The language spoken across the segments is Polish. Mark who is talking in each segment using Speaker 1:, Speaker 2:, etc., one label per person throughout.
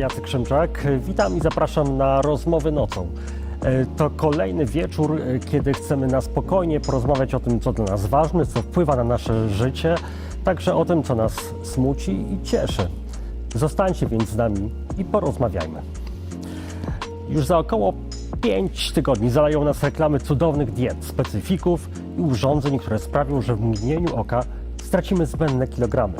Speaker 1: Jacek Szymczak. Witam i zapraszam na rozmowy nocą. E, To kolejny wieczór, e, kiedy chcemy na spokojnie porozmawiać o tym, co dla nas ważne, co wpływa na nasze życie, także o tym, co nas smuci i cieszy. Zostańcie więc z nami i porozmawiajmy. Już za około 5 tygodni zalają nas reklamy cudownych diet, specyfików i urządzeń, które sprawią, że w mgnieniu oka stracimy zbędne kilogramy.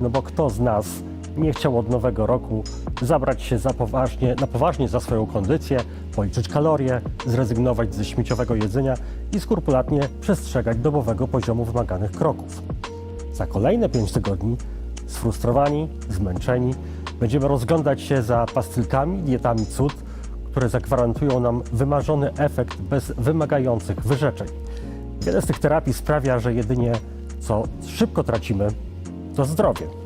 Speaker 1: No bo kto z nas nie chciał od nowego roku zabrać się za poważnie, na poważnie za swoją kondycję, policzyć kalorie, zrezygnować ze śmieciowego jedzenia i skrupulatnie przestrzegać dobowego poziomu wymaganych kroków. Za kolejne 5 tygodni, sfrustrowani, zmęczeni, będziemy rozglądać się za pastylkami, dietami cud, które zagwarantują nam wymarzony efekt bez wymagających wyrzeczeń. Wiele z tych terapii sprawia, że jedynie co szybko tracimy, to zdrowie.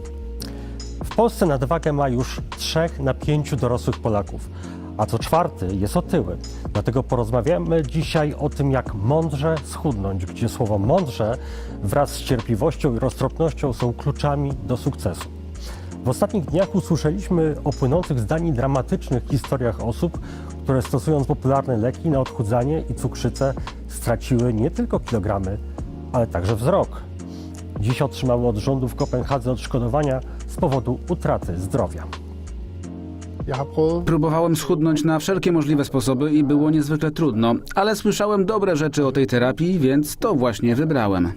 Speaker 1: W Polsce nadwagę ma już 3 na 5 dorosłych Polaków, a co czwarty jest otyły. Dlatego porozmawiamy dzisiaj o tym, jak mądrze schudnąć, gdzie słowo mądrze wraz z cierpliwością i roztropnością są kluczami do sukcesu. W ostatnich dniach usłyszeliśmy o płynących z Danii dramatycznych historiach osób, które stosując popularne leki na odchudzanie i cukrzycę straciły nie tylko kilogramy, ale także wzrok. Dziś otrzymały od rządu w Kopenhadze odszkodowania z powodu utraty zdrowia.
Speaker 2: Próbowałem schudnąć na wszelkie możliwe sposoby i było niezwykle trudno, ale słyszałem dobre rzeczy o tej terapii, więc to właśnie wybrałem.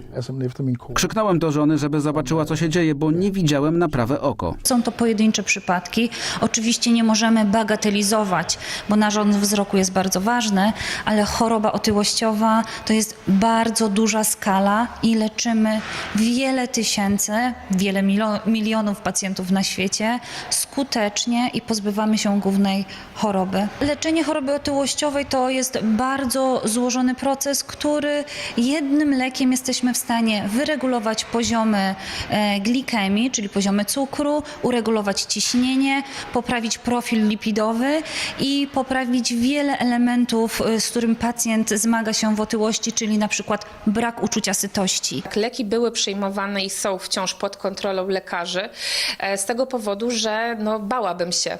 Speaker 2: Krzyknąłem do żony, żeby zobaczyła, co się dzieje, bo nie widziałem na prawe oko.
Speaker 3: Są to pojedyncze przypadki. Oczywiście nie możemy bagatelizować, bo narząd wzroku jest bardzo ważny, ale choroba otyłościowa to jest bardzo duża skala i leczymy wiele tysięcy, wiele milo- milionów pacjentów na świecie skutecznie i pozbywamy się głównej choroby. Leczenie choroby otyłościowej to jest bardzo złożony proces, który jednym lekiem jesteśmy w stanie wyregulować poziomy e, glikemii, czyli poziomy cukru, uregulować ciśnienie, poprawić profil lipidowy i poprawić wiele elementów, e, z którym pacjent zmaga się w otyłości, czyli na przykład brak uczucia sytości.
Speaker 4: Tak, Leki były przyjmowane i są wciąż pod kontrolą lekarzy e, z tego powodu, że no, bałabym się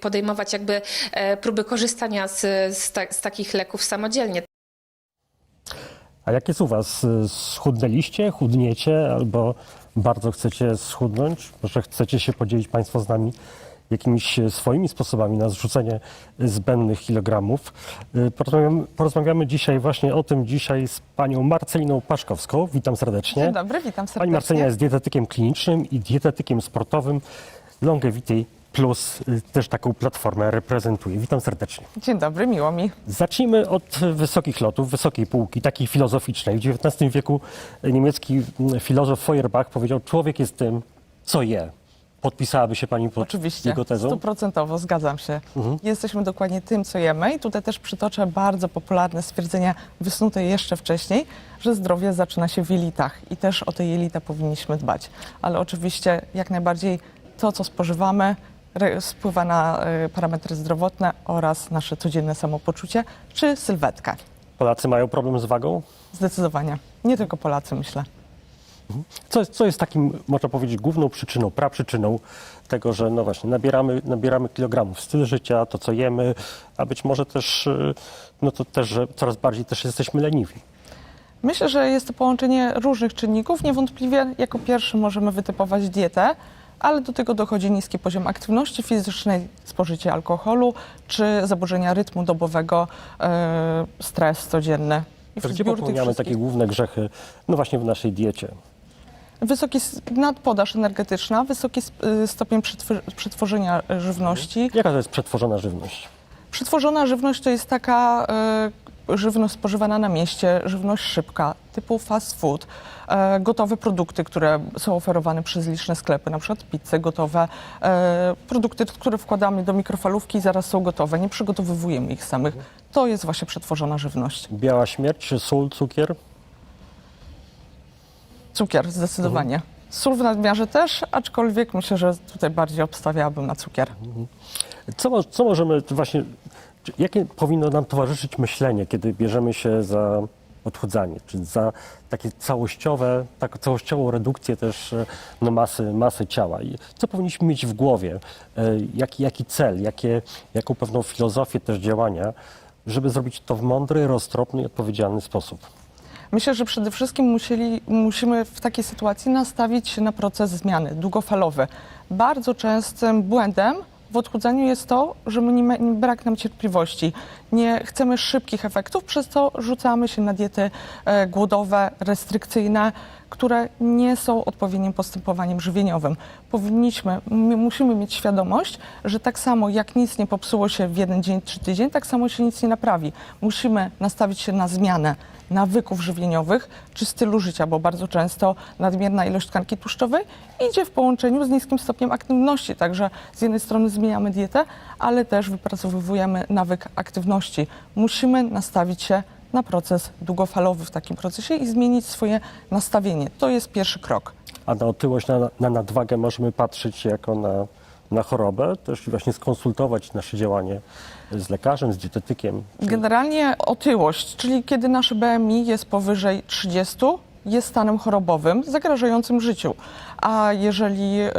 Speaker 4: podejmować jakby e, próby korzystania z, z, ta- z takich leków samodzielnie.
Speaker 1: A jak jest u Was? Schudnęliście, chudniecie albo bardzo chcecie schudnąć? Może chcecie się podzielić Państwo z nami jakimiś swoimi sposobami na zrzucenie zbędnych kilogramów? Y, Porozmawiamy, porozmawiamy dzisiaj właśnie o tym dzisiaj z panią Marceliną Paszkowską. Witam serdecznie.
Speaker 5: Dzień dobry, witam serdecznie.
Speaker 1: Pani Marcelina jest dietetykiem klinicznym i dietetykiem sportowym. Longevity Plus y, też taką platformę reprezentuje. Witam serdecznie.
Speaker 5: Dzień dobry, miło mi.
Speaker 1: Zacznijmy od wysokich lotów, wysokiej półki, takiej filozoficznej. W XIX wieku niemiecki mm, filozof Feuerbach powiedział, człowiek jest tym, co je. Podpisałaby się Pani pod
Speaker 5: Oczywiście,
Speaker 1: jego tezą?
Speaker 5: stuprocentowo, zgadzam się. Jesteśmy dokładnie tym, co jemy i tutaj też przytoczę bardzo popularne stwierdzenia wysnute jeszcze wcześniej, że zdrowie zaczyna się w jelitach i też o te jelita powinniśmy dbać. Ale oczywiście jak najbardziej to, co spożywamy, wpływa na y, parametry zdrowotne oraz nasze codzienne samopoczucie czy sylwetkę.
Speaker 1: Polacy mają problem z wagą?
Speaker 5: Zdecydowanie. Nie tylko Polacy, myślę.
Speaker 1: Co, jest- co jest takim, można powiedzieć, główną przyczyną, praprzyczyną tego, że no właśnie nabieramy, nabieramy kilogramów? Styl życia, to co jemy, a być może też, y, no to też, że coraz bardziej też jesteśmy leniwi.
Speaker 5: Myślę, że jest to połączenie różnych czynników. Niewątpliwie jako pierwszy możemy wytypować dietę, ale do tego dochodzi niski poziom aktywności fizycznej, spożycie alkoholu czy zaburzenia rytmu dobowego, e, stres codzienny. I
Speaker 1: gdzie popełniamy takie główne grzechy, no właśnie w naszej diecie?
Speaker 5: Wysoki nadpodaż energetyczna, wysoki y, stopień przetwor- przetworzenia żywności.
Speaker 1: Jaka to jest przetworzona żywność?
Speaker 5: Przetworzona żywność to jest taka e, żywność spożywana na mieście, żywność szybka, typu fast food, e, gotowe produkty, które są oferowane przez liczne sklepy, na przykład pizze gotowe, e, produkty, które wkładamy do mikrofalówki i zaraz są gotowe, nie przygotowywujemy ich samych. To jest właśnie przetworzona żywność.
Speaker 1: Biała śmierć, sól, cukier?
Speaker 5: Cukier zdecydowanie. Sól w nadmiarze też, aczkolwiek myślę, że tutaj bardziej obstawiałabym na cukier.
Speaker 1: Co, mo- co możemy właśnie, czy- jakie powinno nam towarzyszyć myślenie, kiedy bierzemy się za odchudzanie, czy za takie całościowe, taką całościową redukcję też e, no, masy, masy ciała. I co powinniśmy mieć w głowie? E, Jaki, jaki cel, jakie, jaką pewną filozofię też działania, żeby zrobić to w mądry, roztropny i odpowiedzialny sposób?
Speaker 5: Myślę, że przede wszystkim musieli, musimy w takiej sytuacji nastawić się na proces zmiany długofalowy. Bardzo częstym błędem w odchudzaniu jest to, że my nie, ma- nie brak nam cierpliwości. Nie chcemy szybkich efektów, przez co rzucamy się na diety e, głodowe, restrykcyjne, które nie są odpowiednim postępowaniem żywieniowym. Powinniśmy, my musimy mieć świadomość, że tak samo jak nic nie popsuło się w jeden dzień czy tydzień, tak samo się nic nie naprawi. Musimy nastawić się na zmianę nawyków żywieniowych czy stylu życia, bo bardzo często nadmierna ilość tkanki tłuszczowej idzie w połączeniu z niskim stopniem aktywności. Także z jednej strony zmieniamy dietę, ale też wypracowujemy nawyk aktywności. Musimy nastawić się na proces długofalowy w takim procesie i zmienić swoje nastawienie. To jest pierwszy krok.
Speaker 1: A na otyłość, na, na nadwagę możemy patrzeć jako na, na chorobę, też właśnie skonsultować nasze działanie z lekarzem, z dietetykiem.
Speaker 5: Generalnie otyłość, czyli kiedy nasze BMI jest powyżej 30, jest stanem chorobowym zagrażającym życiu, a jeżeli yy,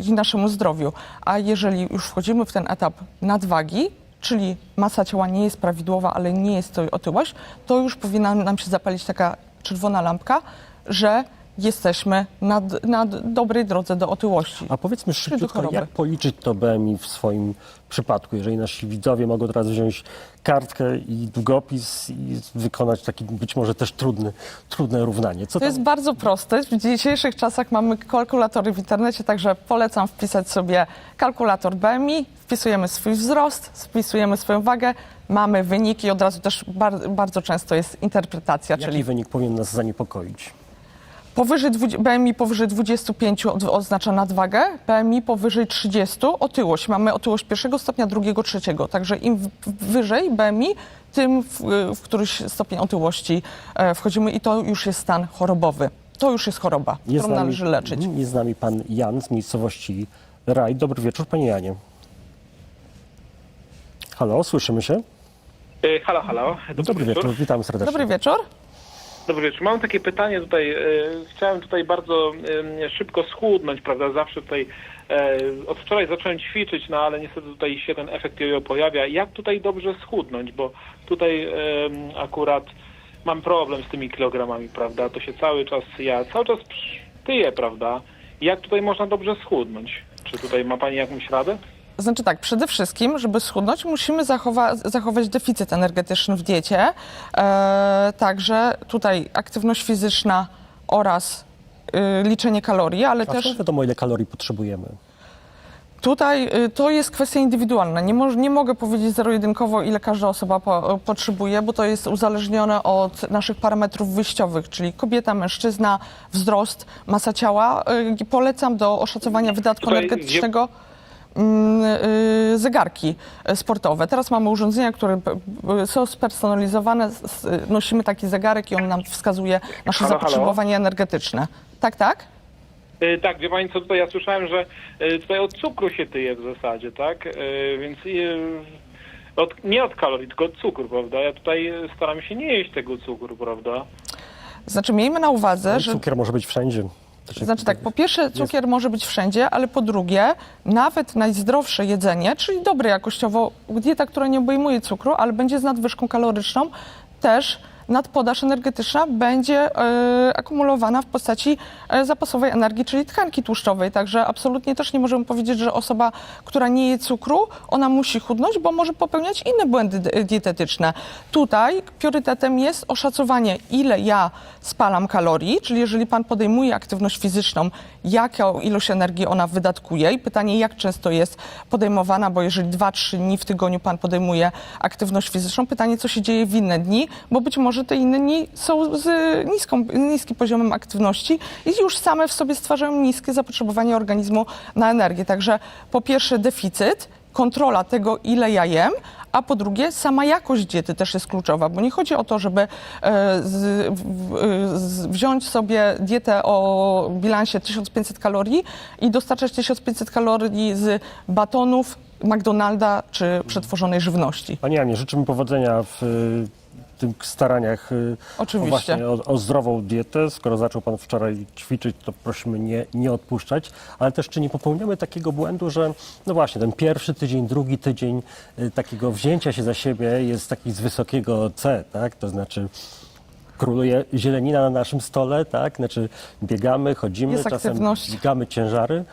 Speaker 5: i naszemu zdrowiu. A jeżeli już wchodzimy w ten etap nadwagi, czyli masa ciała nie jest prawidłowa, ale nie jest to otyłość, to już powinna nam się zapalić taka czerwona lampka, że jesteśmy na, na dobrej drodze do otyłości.
Speaker 1: A powiedzmy szybciutko, jak policzyć to BMI w swoim przypadku, jeżeli nasi widzowie mogą teraz wziąć kartkę i długopis i wykonać taki być może też trudny, trudne równanie. Co
Speaker 5: To
Speaker 1: tam?
Speaker 5: jest bardzo proste. W dzisiejszych czasach mamy kalkulatory w internecie, także polecam wpisać sobie kalkulator BMI, wpisujemy swój wzrost, wpisujemy swoją wagę, mamy wyniki, od razu też bar- bardzo często jest interpretacja,
Speaker 1: Jaki
Speaker 5: czyli
Speaker 1: wynik powinien nas zaniepokoić?
Speaker 5: Powyżej, BMI powyżej 25 od- oznacza nadwagę, BMI powyżej 30 otyłość. Mamy otyłość pierwszego stopnia, drugiego, trzeciego. Także im wyżej BMI, tym w, w któryś stopień otyłości e, wchodzimy i to już jest stan chorobowy. To już jest choroba, którą należy leczyć.
Speaker 1: Jest z nami pan Jan z miejscowości Raj. Dobry wieczór, panie Janie. Halo, słyszymy się?
Speaker 6: E, Halo, halo.
Speaker 1: Dobry wieczór, witam serdecznie.
Speaker 5: Dobry wieczór.
Speaker 6: Dobry wieczór. Mam takie pytanie tutaj. e, Chciałem tutaj bardzo e, szybko schudnąć, prawda? Zawsze tutaj e, od wczoraj zacząłem ćwiczyć, no ale niestety tutaj się ten efekt jojo pojawia. Jak tutaj dobrze schudnąć? Bo tutaj akurat mam problem z tymi kilogramami, prawda? To się cały czas, ja cały czas tyję, prawda? Jak tutaj można dobrze schudnąć? Czy tutaj ma Pani jakąś radę?
Speaker 5: Znaczy tak, przede wszystkim, żeby schudnąć, musimy zachowa zachować deficyt energetyczny w diecie. E, także tutaj aktywność fizyczna oraz y, liczenie kalorii, ale
Speaker 1: A
Speaker 5: też
Speaker 1: wiadomo, ile kalorii potrzebujemy.
Speaker 5: Tutaj y, to jest kwestia indywidualna. Nie, moż, nie mogę powiedzieć zero-jedynkowo, ile każda osoba po, potrzebuje, bo to jest uzależnione od naszych parametrów wyjściowych, czyli kobieta, mężczyzna, wzrost, masa ciała. Y, Polecam do oszacowania wydatku
Speaker 6: Tutaj
Speaker 5: energetycznego zegarki y, sportowe. Teraz mamy urządzenia, które są spersonalizowane. Nosimy taki zegarek i on nam wskazuje nasze
Speaker 6: Halo, halo?
Speaker 5: zapotrzebowanie energetyczne. Tak, tak?
Speaker 6: E, Tak, wie pani co, tutaj ja słyszałem, że e, tutaj od cukru się tyje w zasadzie, tak? E, Więc e, od, nie od kalorii, tylko od cukru, prawda? Ja tutaj e, staram się nie jeść tego cukru, prawda?
Speaker 5: Znaczy miejmy na uwadze, że
Speaker 1: Cukier może być wszędzie.
Speaker 5: Znaczy tak, po pierwsze cukier może być wszędzie, ale po drugie nawet najzdrowsze jedzenie, czyli dobre jakościowo, dieta, która nie obejmuje cukru, ale będzie z nadwyżką kaloryczną, też nadpodaż energetyczna będzie e, akumulowana w postaci e, zapasowej energii, czyli tkanki tłuszczowej. Także absolutnie też nie możemy powiedzieć, że osoba, która nie je cukru, ona musi chudnąć, bo może popełniać inne błędy di- dietetyczne. Tutaj priorytetem jest oszacowanie, ile ja spalam kalorii, czyli jeżeli pan podejmuje aktywność fizyczną, jaką ilość energii ona wydatkuje i pytanie, jak często jest podejmowana, bo jeżeli 2-3 dni w tygodniu pan podejmuje aktywność fizyczną, pytanie, co się dzieje w inne dni, bo być może te inne dni są z niską, niskim poziomem aktywności i już same w sobie stwarzają niskie zapotrzebowanie organizmu na energię. Także po pierwsze deficyt, kontrola tego, ile ja jem, a po drugie sama jakość diety też jest kluczowa, bo nie chodzi o to, żeby e, z, z, wziąć sobie dietę o bilansie 1500 kalorii i dostarczać 1500 kalorii z batonów, McDonalda czy przetworzonej żywności.
Speaker 1: Panie Janie, życzymy powodzenia w tych staraniach y,
Speaker 5: Oczywiście.
Speaker 1: Właśnie, o, o zdrową dietę. Skoro zaczął Pan wczoraj ćwiczyć, to prosimy nie, nie odpuszczać. Ale też czy nie popełniamy takiego błędu, że no właśnie ten pierwszy tydzień, drugi tydzień y, takiego wzięcia się za siebie jest taki z wysokiego C, tak? To znaczy króluje zielenina na naszym stole, tak? Znaczy biegamy, chodzimy,
Speaker 5: Jest
Speaker 1: czasem
Speaker 5: aktywność.
Speaker 1: dźwigamy ciężary,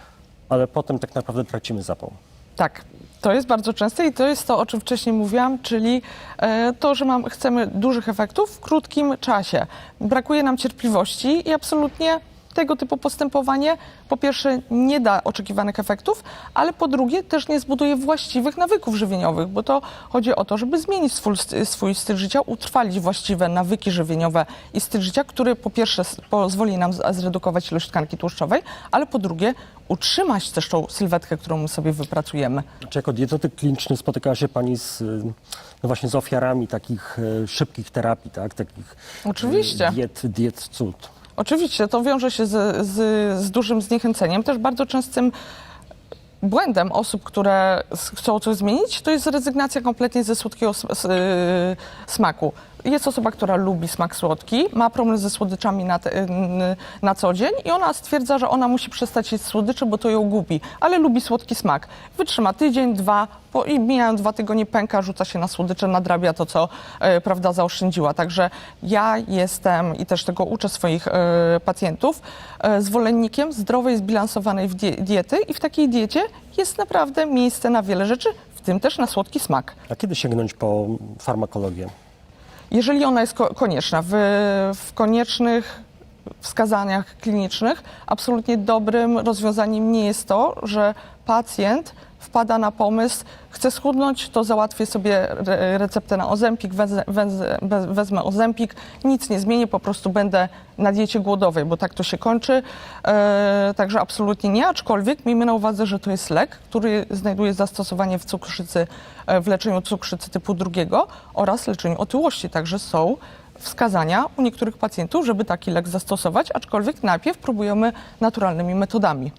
Speaker 1: ale potem tak naprawdę tracimy zapał.
Speaker 5: Tak. To jest bardzo częste i to jest to, o czym wcześniej mówiłam, czyli e, to, że mam, chcemy dużych efektów w krótkim czasie. Brakuje nam cierpliwości i absolutnie tego typu postępowanie po pierwsze nie da oczekiwanych efektów, ale po drugie też nie zbuduje właściwych nawyków żywieniowych, bo to chodzi o to, żeby zmienić swój, swój styl życia, utrwalić właściwe nawyki żywieniowe i styl życia, który po pierwsze pozwoli nam zredukować ilość tkanki tłuszczowej, ale po drugie utrzymać też tą sylwetkę, którą sobie wypracujemy.
Speaker 1: Czy jako dietetyk kliniczny spotykała się Pani z, y, no właśnie z ofiarami takich y, szybkich terapii, tak? Takich y,
Speaker 5: Oczywiście.
Speaker 1: diet, diet cud.
Speaker 5: Oczywiście, to wiąże się z, z, z dużym zniechęceniem. Też bardzo częstym błędem osób, które chcą coś zmienić, to jest rezygnacja kompletnie ze słodkiego smaku. Jest osoba, która lubi smak słodki, ma problem ze słodyczami na, te, n- na co dzień i ona stwierdza, że ona musi przestać jeść słodycze, bo to ją gubi, ale lubi słodki smak. Wytrzyma tydzień, dwa po, i mijają dwa tygodnie, pęka, rzuca się na słodycze, nadrabia to, co e, prawda, zaoszczędziła. Także ja jestem i też tego uczę swoich e, pacjentów, e, zwolennikiem zdrowej, zbilansowanej diety i w takiej diecie jest naprawdę miejsce na wiele rzeczy, w tym też na słodki smak.
Speaker 1: A kiedy sięgnąć po farmakologię?
Speaker 5: Jeżeli ona jest ko- konieczna, w, w koniecznych wskazaniach klinicznych, absolutnie dobrym rozwiązaniem nie jest to, że pacjent wpada na pomysł, chce schudnąć, to załatwię sobie re- receptę na ozempik, wezmę ozempik, nic nie zmienię, po prostu będę na diecie głodowej, bo tak to się kończy. E, także absolutnie nie, aczkolwiek miejmy na uwadze, że to jest lek, który znajduje zastosowanie w cukrzycy, e, w leczeniu cukrzycy typu drugiego oraz leczeniu otyłości, także są wskazania u niektórych pacjentów, żeby taki lek zastosować, aczkolwiek najpierw próbujemy naturalnymi metodami.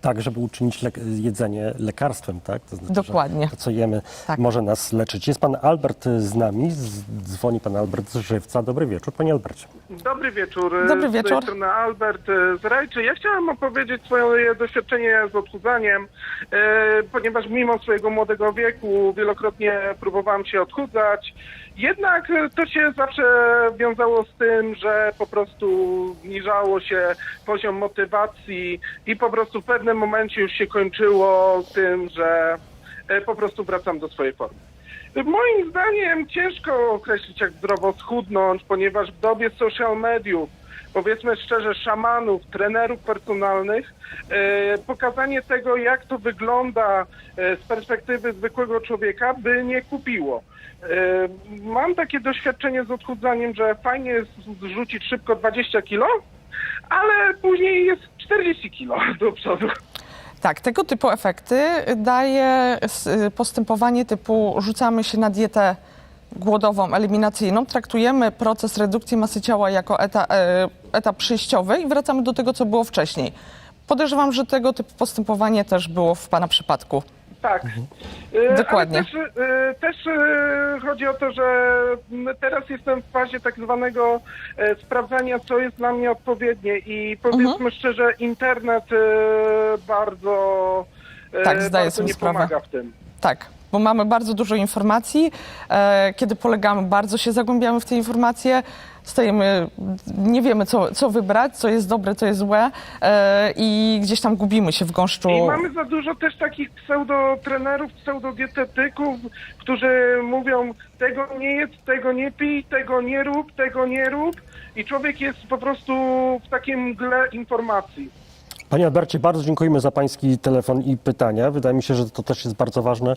Speaker 1: Tak, żeby uczynić lek- jedzenie lekarstwem, tak? To znaczy,
Speaker 5: Dokładnie.
Speaker 1: To, co jemy,
Speaker 5: Tak.
Speaker 1: może nas leczyć. Jest Pan Albert z nami, z, dzwoni Pan Albert z Żywca. Dobry wieczór, Panie Albercie.
Speaker 7: Dobry wieczór.
Speaker 5: Dobry
Speaker 7: Z
Speaker 5: wieczór.
Speaker 7: tej strony Albert e, z Rajczy. Ja chciałem opowiedzieć swoje doświadczenie z odchudzaniem, e, ponieważ mimo swojego młodego wieku wielokrotnie próbowałem się odchudzać. Jednak e, to się zawsze wiązało z tym, że po prostu zniżało się poziom motywacji i po prostu w pewnym momencie już się kończyło tym, że e, po prostu wracam do swojej formy. Moim zdaniem ciężko określić, jak zdrowo schudnąć, ponieważ w dobie social mediów, powiedzmy szczerze, szamanów, trenerów personalnych, e, pokazanie tego, jak to wygląda e, z perspektywy zwykłego człowieka, by nie kupiło. E, mam takie doświadczenie z odchudzaniem, że fajnie jest zrzucić szybko 20 kilo, ale później jest 40 kilo do przodu.
Speaker 5: Tak, tego typu efekty daje postępowanie typu rzucamy się na dietę głodową, eliminacyjną, traktujemy proces redukcji masy ciała jako eta, e, etap przejściowy i wracamy do tego, co było wcześniej. Podejrzewam, że tego typu postępowanie też było w Pana przypadku.
Speaker 7: Tak. E,
Speaker 5: Dokładnie.
Speaker 7: Ale też, e, też chodzi o to, że teraz jestem w fazie tak zwanego sprawdzania, co jest dla mnie odpowiednie i powiedzmy
Speaker 5: Mhm.
Speaker 7: szczerze, internet bardzo,
Speaker 5: Tak, zdaję
Speaker 7: bardzo
Speaker 5: sobie
Speaker 7: nie
Speaker 5: sprawę.
Speaker 7: pomaga w tym.
Speaker 5: Tak, bo mamy bardzo dużo informacji. E, kiedy polegamy, bardzo się zagłębiamy w te informacje. Stajemy, nie wiemy, co, co wybrać, co jest dobre, co jest złe e, i gdzieś tam gubimy się w gąszczu.
Speaker 7: I mamy za dużo też takich pseudotrenerów, pseudodietetyków, którzy mówią tego nie jedz, tego nie pij, tego nie rób, tego nie rób i człowiek jest po prostu w takiej mgle informacji.
Speaker 1: Panie Albercie, bardzo dziękujemy za Pański telefon i pytania. Wydaje mi się, że to też jest bardzo ważne,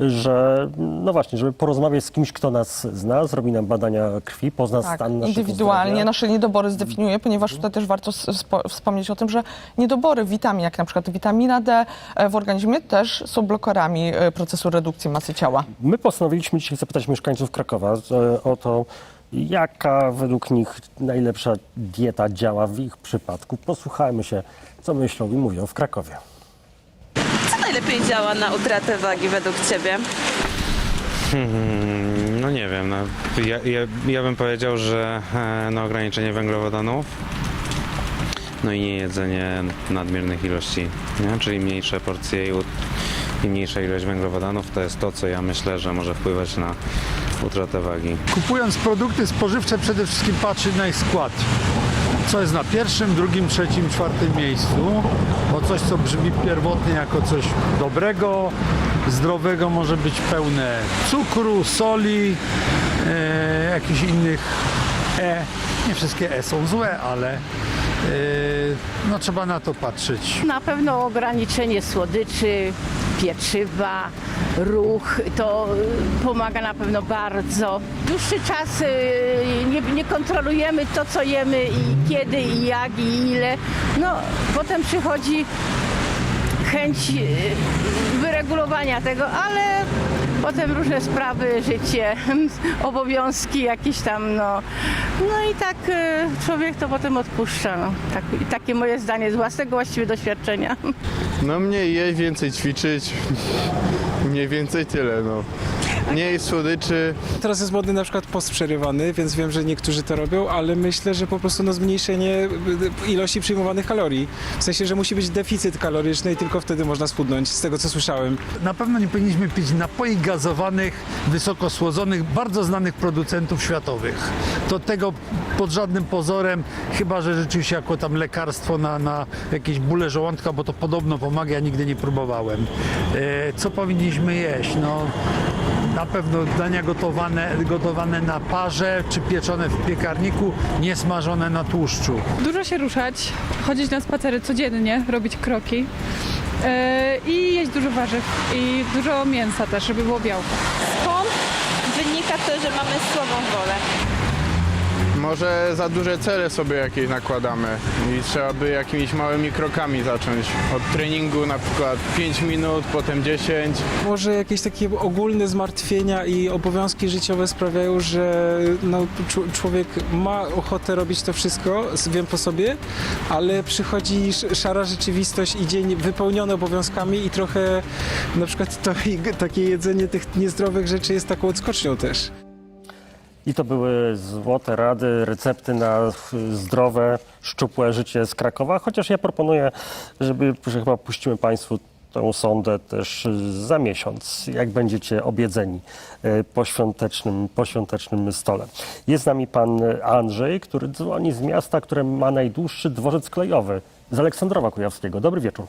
Speaker 1: że no właśnie, żeby porozmawiać z kimś, kto nas zna, zrobi nam badania krwi, pozna
Speaker 5: Tak,
Speaker 1: stan naszego
Speaker 5: indywidualnie
Speaker 1: zdrowia.
Speaker 5: nasze niedobory zdefiniuje, ponieważ tutaj też warto wspomnieć o tym, że niedobory witamin, jak na przykład witamina D e, w organizmie też są blokerami e, procesu redukcji masy ciała.
Speaker 1: My postanowiliśmy dzisiaj zapytać mieszkańców Krakowa e, o to, jaka według nich najlepsza dieta działa w ich przypadku. Posłuchajmy się, co myślą i mówią w Krakowie.
Speaker 8: Co najlepiej działa na utratę wagi według Ciebie?
Speaker 9: Hmm,
Speaker 8: No nie wiem, no, ja, ja, ja bym powiedział, że e, no, ograniczenie węglowodanów, no i nie jedzenie nadmiernych ilości, nie? czyli mniejsze porcje i, i mniejsza ilość węglowodanów to jest to, co ja myślę, że może wpływać na utratę wagi.
Speaker 9: Kupując produkty spożywcze przede wszystkim patrzy na ich skład. Co jest na pierwszym, drugim, trzecim, czwartym miejscu, bo coś, co brzmi pierwotnie jako coś dobrego, zdrowego, może być pełne cukru, soli, e, jakichś innych E. Nie wszystkie E są złe, ale e, no, trzeba na to patrzeć.
Speaker 10: Na pewno ograniczenie słodyczy, pieczywa, ruch, to y, pomaga na pewno bardzo. Dłuższy czas y, nie, nie kontrolujemy to, co jemy i kiedy, i jak, i ile. No, potem przychodzi chęć y, wyregulowania tego, ale potem różne sprawy, życie, obowiązki jakieś tam, no. No i tak y, człowiek to potem odpuszcza, no. Tak, takie moje zdanie z własnego właściwie doświadczenia.
Speaker 11: No mniej jeść, więcej ćwiczyć. Mniej więcej tyle, no. Mniej słodyczy.
Speaker 12: Teraz jest modny na przykład post przerywany, więc wiem, że niektórzy to robią, ale myślę, że po prostu no, zmniejszenie ilości przyjmowanych kalorii. W sensie, że musi być deficyt kaloryczny i tylko wtedy można schudnąć, z tego co słyszałem.
Speaker 9: Na pewno nie powinniśmy pić napoi gazowanych, wysoko słodzonych, bardzo znanych producentów światowych. To tego pod żadnym pozorem, chyba że rzeczywiście jako tam lekarstwo na, na jakieś bóle żołądka, bo to podobno pomaga, ja nigdy nie próbowałem. E, co powinniśmy jeść? No, na pewno dania gotowane, gotowane na parze, czy pieczone w piekarniku, nie smażone na tłuszczu.
Speaker 13: Dużo się ruszać, chodzić na spacery codziennie, robić kroki yy, i jeść dużo warzyw i dużo mięsa też, żeby było białko.
Speaker 10: Skąd wynika to, że mamy słabą wolę?
Speaker 11: Może za duże cele sobie jakieś nakładamy i trzeba by jakimiś małymi krokami zacząć. Od treningu na przykład 5 minut, potem 10.
Speaker 12: Może jakieś takie ogólne zmartwienia i obowiązki życiowe sprawiają, że no, człowiek ma ochotę robić to wszystko, wiem po sobie, ale przychodzi sz- szara rzeczywistość i dzień wypełniony obowiązkami i trochę na przykład to, takie jedzenie tych niezdrowych rzeczy jest taką odskocznią też.
Speaker 1: I to były złote rady, recepty na zdrowe, szczupłe życie z Krakowa. Chociaż ja proponuję, żeby, że chyba puścimy Państwu tę sondę też za miesiąc, jak będziecie obiedzeni y, po świątecznym, po świątecznym stole. Jest z nami pan Andrzej, który dzwoni z miasta, które ma najdłuższy dworzec kolejowy, z Aleksandrowa Kujawskiego. Dobry wieczór.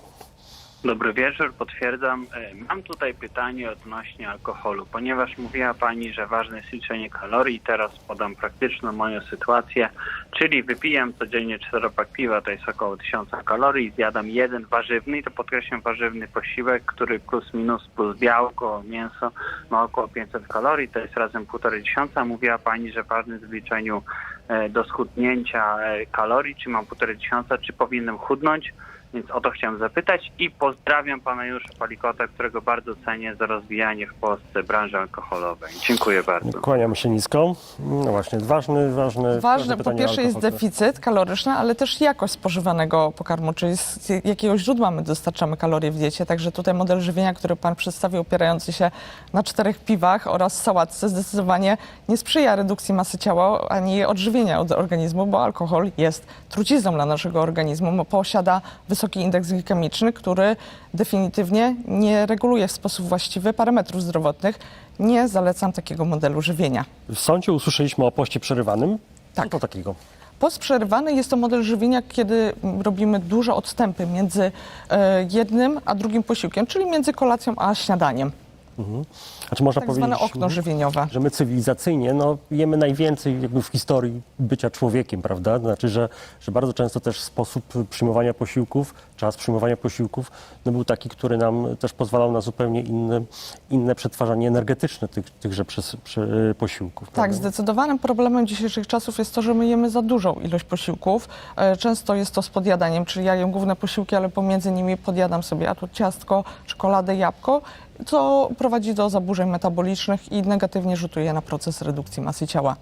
Speaker 14: Dobry wieczór, potwierdzam. E, Mam tutaj pytanie odnośnie alkoholu, ponieważ mówiła Pani, że ważne jest liczenie kalorii. Teraz podam praktyczną moją sytuację, czyli wypijam codziennie 4 pak piwa, to jest około 1000 kalorii, zjadam jeden warzywny, to podkreślam warzywny posiłek, który plus minus plus białko, mięso ma około 500 kalorii, to jest razem 1,5 tysiąca. Mówiła Pani, że ważne jest w liczeniu e, do schudnięcia e, kalorii, czy mam 1,5 tysiąca, czy powinienem chudnąć. Więc o to chciałem zapytać i pozdrawiam pana Jusza Palikota, którego bardzo cenię za rozwijanie w Polsce branży alkoholowej. Dziękuję bardzo.
Speaker 1: Kłaniam się nisko. No właśnie, ważny, ważny.
Speaker 5: Ważne, po pierwsze jest deficyt kaloryczny, ale też jakość spożywanego pokarmu, czyli z jakiego źródła my dostarczamy kalorie w diecie. Także tutaj model żywienia, który Pan przedstawił, opierający się na czterech piwach oraz sałatce, zdecydowanie nie sprzyja redukcji masy ciała ani odżywienia od organizmu, bo alkohol jest trucizną dla naszego organizmu, posiada wysoki indeks glikemiczny, który definitywnie nie reguluje w sposób właściwy parametrów zdrowotnych. Nie zalecam takiego modelu żywienia.
Speaker 1: W sądzie usłyszeliśmy o poście przerywanym.
Speaker 5: Tak.
Speaker 1: Co to takiego?
Speaker 5: Post przerywany jest to model żywienia, kiedy robimy duże odstępy między e, jednym a drugim posiłkiem, czyli między kolacją a śniadaniem.
Speaker 1: Mhm. Znaczy można
Speaker 5: Tak
Speaker 1: powiedzieć,
Speaker 5: zwane okno żywieniowe.
Speaker 1: że my cywilizacyjnie no, jemy najwięcej jakby w historii bycia człowiekiem, prawda? Znaczy, że, że bardzo często też sposób przyjmowania posiłków, czas przyjmowania posiłków no, był taki, który nam też pozwalał na zupełnie inne, inne przetwarzanie energetyczne tych, tychże przys, przy, posiłków.
Speaker 5: Tak,
Speaker 1: prawda?
Speaker 5: zdecydowanym problemem dzisiejszych czasów jest to, że my jemy za dużą ilość posiłków. E, Często jest to z podjadaniem, czyli ja jem główne posiłki, ale pomiędzy nimi podjadam sobie a to ciastko, czekoladę, jabłko, co prowadzi do zaburzeń metabolicznych i negatywnie rzutuje na proces redukcji masy ciała.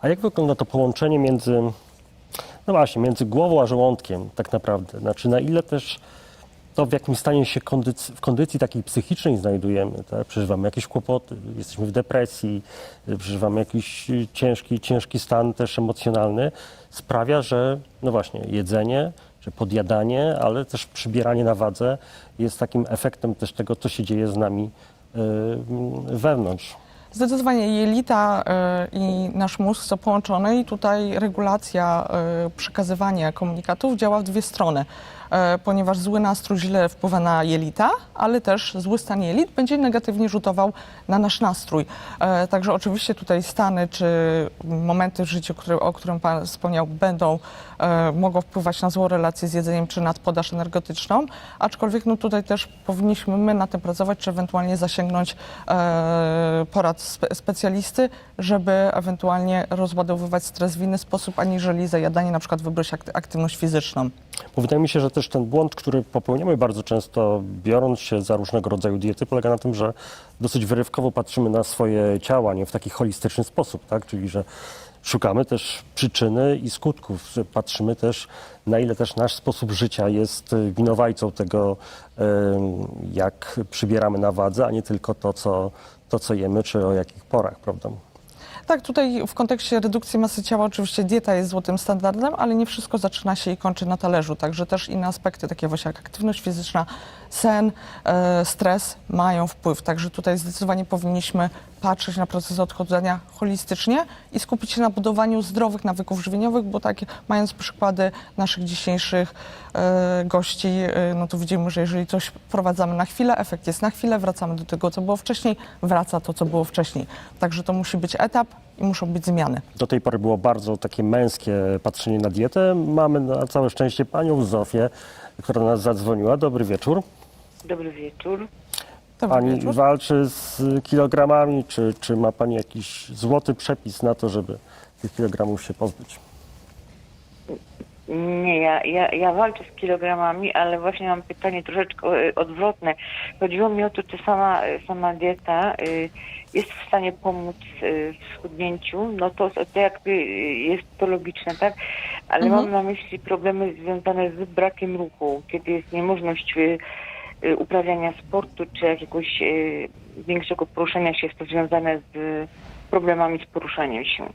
Speaker 1: A jak wygląda to połączenie między, no właśnie, między głową a żołądkiem tak naprawdę? Znaczy na ile też to, w jakim stanie się w kondycji takiej psychicznej znajdujemy, tak? przeżywamy jakieś kłopoty, jesteśmy w depresji, przeżywamy jakiś y, ciężki, ciężki stan też emocjonalny, sprawia, że no właśnie jedzenie, czy podjadanie, ale też przybieranie na wadze jest takim efektem też tego, co się dzieje z nami y, wewnątrz.
Speaker 5: Zdecydowanie jelita y, i nasz mózg są połączone i tutaj regulacja y, przekazywania komunikatów działa w dwie strony, y, ponieważ zły nastrój źle wpływa na jelita, ale też zły stan jelit będzie negatywnie rzutował na nasz nastrój. Także oczywiście tutaj stany czy momenty w życiu, o którym Pan wspomniał, będą, mogą wpływać na złą relację z jedzeniem czy nadpodaż energetyczną, aczkolwiek no tutaj też powinniśmy my na tym pracować, czy ewentualnie zasięgnąć e, porad spe, specjalisty, żeby ewentualnie rozładowywać stres w inny sposób, aniżeli zajadanie na przykład wybrać akty- aktywność fizyczną.
Speaker 1: Bo wydaje mi się, że też ten błąd, który popełniamy bardzo często, biorąc się za różnego rodzaju diety, polega na tym, że dosyć wyrywkowo patrzymy na swoje ciała, nie w taki holistyczny sposób, tak? Czyli, że szukamy też przyczyny i skutków, patrzymy też, na ile też nasz sposób życia jest y, winowajcą tego, jak przybieramy na wadze, a nie tylko to, co, to, co jemy, czy o jakich porach, prawda?
Speaker 5: Tak, tutaj w kontekście redukcji masy ciała oczywiście dieta jest złotym standardem, ale nie wszystko zaczyna się i kończy na talerzu, także też inne aspekty, takie właśnie jak aktywność fizyczna, sen, e, stres mają wpływ, także tutaj zdecydowanie powinniśmy patrzeć na proces odchudzania holistycznie i skupić się na budowaniu zdrowych nawyków żywieniowych, bo tak mając przykłady naszych dzisiejszych e, gości, e, no to widzimy, że jeżeli coś wprowadzamy na chwilę, efekt jest na chwilę, wracamy do tego, co było wcześniej, wraca to, co było wcześniej. Także to musi być etap i muszą być zmiany.
Speaker 1: Do tej pory było bardzo takie męskie patrzenie na dietę. Mamy na całe szczęście panią Zofię, która nas zadzwoniła. Dobry wieczór.
Speaker 15: Dobry wieczór.
Speaker 5: Dobry
Speaker 1: Pani
Speaker 5: wieczór.
Speaker 1: walczy z kilogramami, czy, czy ma Pani jakiś złoty przepis na to, żeby tych kilogramów się pozbyć?
Speaker 15: Nie, ja, ja, ja walczę z kilogramami, ale właśnie mam pytanie troszeczkę e, odwrotne. Chodziło mi o to, czy sama, sama dieta y, jest w stanie pomóc y, w schudnięciu. No to, to jakby y, jest to logiczne, tak? Ale
Speaker 5: Mhm.
Speaker 15: mam na myśli problemy związane z brakiem ruchu, kiedy jest niemożność y, uprawiania sportu czy jakiegoś y, większego poruszania się. Jest to związane z problemami z poruszaniem się.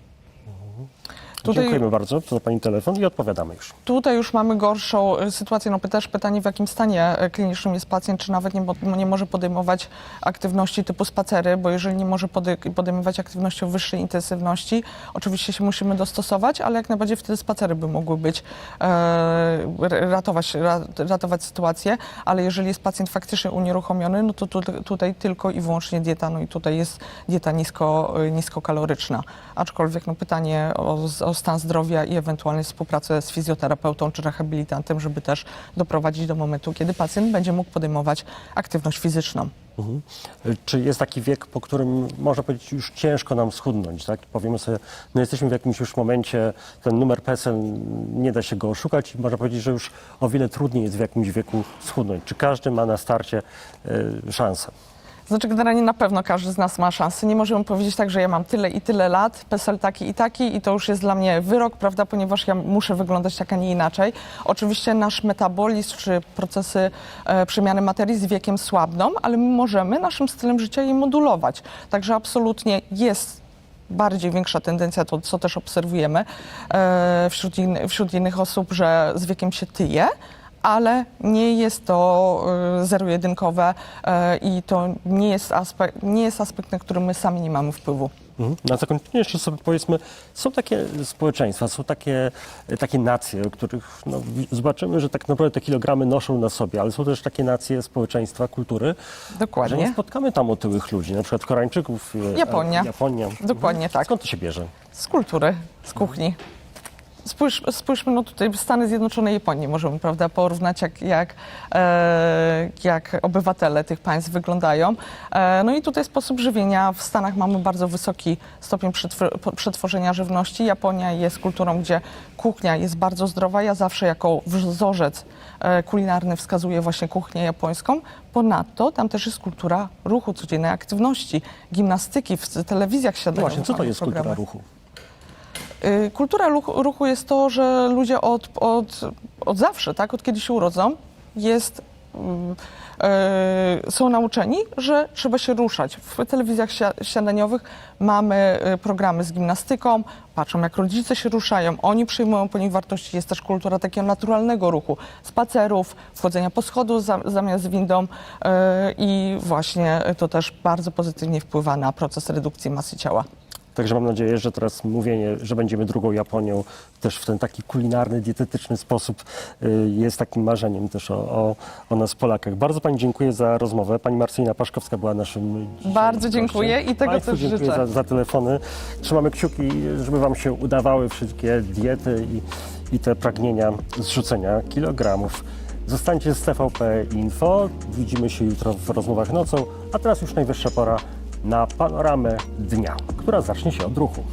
Speaker 5: Tutaj-
Speaker 1: Dziękujemy bardzo za Pani telefon i odpowiadamy już.
Speaker 5: Tutaj już mamy gorszą e, sytuację. No też pytanie, w jakim stanie e, klinicznym jest pacjent, czy nawet nie, nie może podejmować aktywności typu spacery, bo jeżeli nie może podejmować aktywności o wyższej intensywności, oczywiście się musimy dostosować, ale jak najbardziej wtedy spacery by mogły być, e, ratować, ra, ratować sytuację, ale jeżeli jest pacjent faktycznie unieruchomiony, no to tu, tutaj tylko i wyłącznie dieta, no i tutaj jest dieta nisko, niskokaloryczna. Aczkolwiek no pytanie o, o stan zdrowia i ewentualnie współpracę z fizjoterapeutą czy rehabilitantem, żeby też doprowadzić do momentu, kiedy pacjent będzie mógł podejmować aktywność fizyczną.
Speaker 1: Mhm. Czy jest taki wiek, po którym można powiedzieć już ciężko nam schudnąć, tak? Powiemy sobie, no jesteśmy w jakimś już momencie, ten numer PESEL nie da się go oszukać i można powiedzieć, że już o wiele trudniej jest w jakimś wieku schudnąć. Czy każdy ma na starcie y, szansę?
Speaker 5: Znaczy generalnie na pewno każdy z nas ma szansę. Nie możemy powiedzieć tak, że ja mam tyle i tyle lat, PESEL taki i taki i to już jest dla mnie wyrok, prawda, ponieważ ja muszę wyglądać tak, a nie inaczej. Oczywiście nasz metabolizm czy procesy e, przemiany materii z wiekiem słabną, ale my możemy naszym stylem życia je modulować. Także absolutnie jest bardziej większa tendencja, to co też obserwujemy e, wśród, in, wśród innych osób, że z wiekiem się tyje, ale nie jest to e, zero-jedynkowe e, i to nie jest, aspekt, nie jest aspekt, na który my sami nie mamy wpływu.
Speaker 1: Mhm. Na zakończenie jeszcze sobie powiedzmy, są takie społeczeństwa, są takie, takie nacje, o których no, zobaczymy, że tak naprawdę te kilogramy noszą na sobie, ale są też takie nacje, społeczeństwa, kultury,
Speaker 5: Dokładnie.
Speaker 1: że nie spotkamy tam otyłych ludzi, na przykład Koreańczyków.
Speaker 5: Japonia.
Speaker 1: Japonia.
Speaker 5: Dokładnie tak.
Speaker 1: Skąd to się bierze?
Speaker 5: Z kultury, z kuchni. Spójrz, spójrzmy, no tutaj Stany Zjednoczone i Japonię możemy, prawda, porównać, jak, jak, e, jak obywatele tych państw wyglądają. E, no i tutaj sposób żywienia. W Stanach mamy bardzo wysoki stopień przetworzenia żywności. Japonia jest kulturą, gdzie kuchnia jest bardzo zdrowa. Ja zawsze jako wzorzec e, kulinarny wskazuję właśnie kuchnię japońską. Ponadto tam też jest kultura ruchu, codziennej aktywności, gimnastyki, w telewizjach
Speaker 1: No
Speaker 5: siadają.
Speaker 1: właśnie, co to jest kultura ruchu?
Speaker 5: Y, Kultura ruchu, jest to, że ludzie od, od, od zawsze, tak, od kiedy się urodzą, jest y, są nauczeni, że trzeba się ruszać. W telewizjach śnia- śniadaniowych mamy y, programy z gimnastyką, patrzą jak rodzice się ruszają, oni przyjmują po nich wartości. Jest też kultura takiego naturalnego ruchu, spacerów, wchodzenia po schodu za, zamiast windą y, i właśnie to też bardzo pozytywnie wpływa na proces redukcji masy ciała.
Speaker 1: Także mam nadzieję, że teraz mówienie, że będziemy drugą Japonią też w ten taki kulinarny, dietetyczny sposób y, jest takim marzeniem też o, o, o nas Polakach. Bardzo Pani dziękuję za rozmowę. Pani Marcelina Paszkowska była naszym
Speaker 5: Bardzo
Speaker 1: gościem.
Speaker 5: dziękuję i tego
Speaker 1: Państwu
Speaker 5: też
Speaker 1: dziękuję
Speaker 5: życzę.
Speaker 1: za, za telefony. Trzymamy kciuki, żeby Wam się udawały wszystkie diety i, i te pragnienia zrzucenia kilogramów. Zostańcie z TVP Info. Widzimy się jutro w rozmowach nocą, a teraz już najwyższa pora na panoramę dnia, która zacznie się od ruchu.